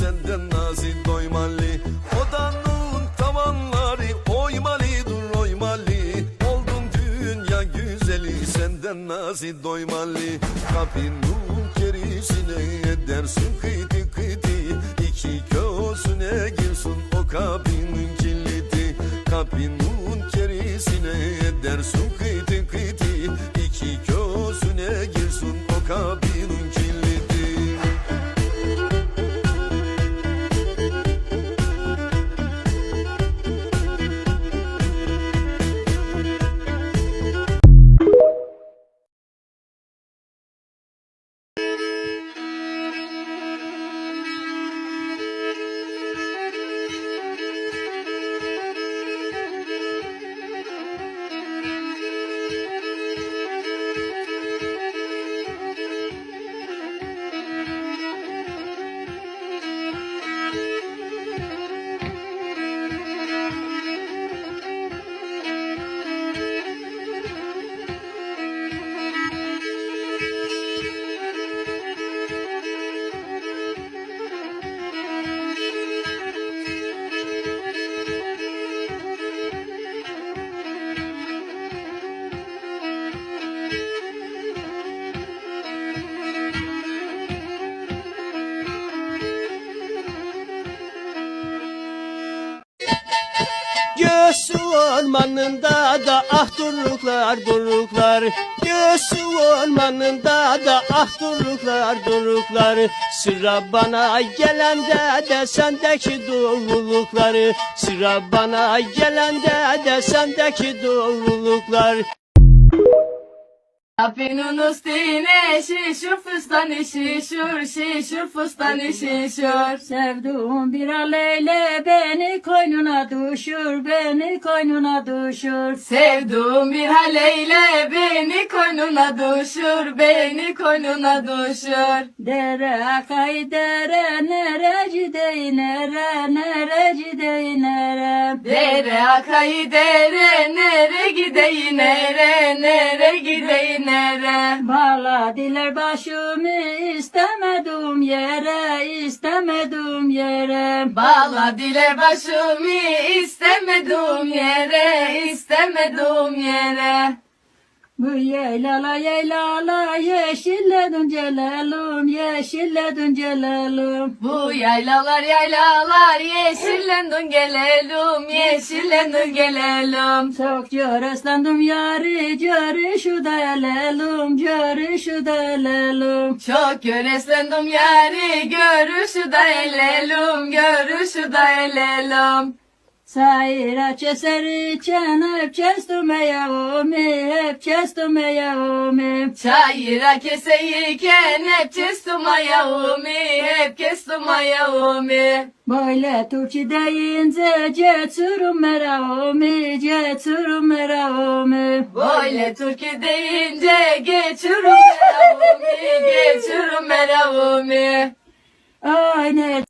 senden nazi doymali Odanın tavanları oymali dur oymali Oldun dünya güzeli senden nazi doymali Kapının gerisine edersin kıyti kıyti İki kösüne girsin o kapının kilidi. Kapının gerisine edersin kıyti kıyti İki kösüne girsin o kapının ormanında da ah duruklar duruklar. Göğsü ormanında da ah duruklar duruklar. Sıra bana gelende de sendeki doğrulukları Sıra bana gelende de sendeki doğruluklar Kapının üstüne şişur fıstanı şişur şişur fıstanı şişur Sevduğum bir aleyle beni koynuna düşür beni koynuna düşür. Sevduğum bir haleyle beni koynuna düşür beni koynuna düşür. Dere akay dere nereci dey nere nereci dey nere? Dere akay dere nere gidey nere nere gidey nere? Bağla diler başımı istemedim yere istemedim yere. Bağla diler başımı istemedim yere istemedim yere bu yeylala yeylala yeşilledin celalım yeşilledin celalım Bu yaylalar yaylalar yeşillendin gelelim yeşillendin gelelim Çok görüslendim yarı görüşü de elelim görüşü de elelim Çok göreslendim yarı görüşü de elelim görüşü de elelim Sayra keseri çen hep kestume yaomi hep kestume yaomi Çayıra keseyken hep kestuma yaomi hep kestuma yaomi Böyle Türkçe deyince geçirim meraomi geçirim meraomi Böyle Türkçe deyince geçirim meraomi geçirim meraomi Ay ne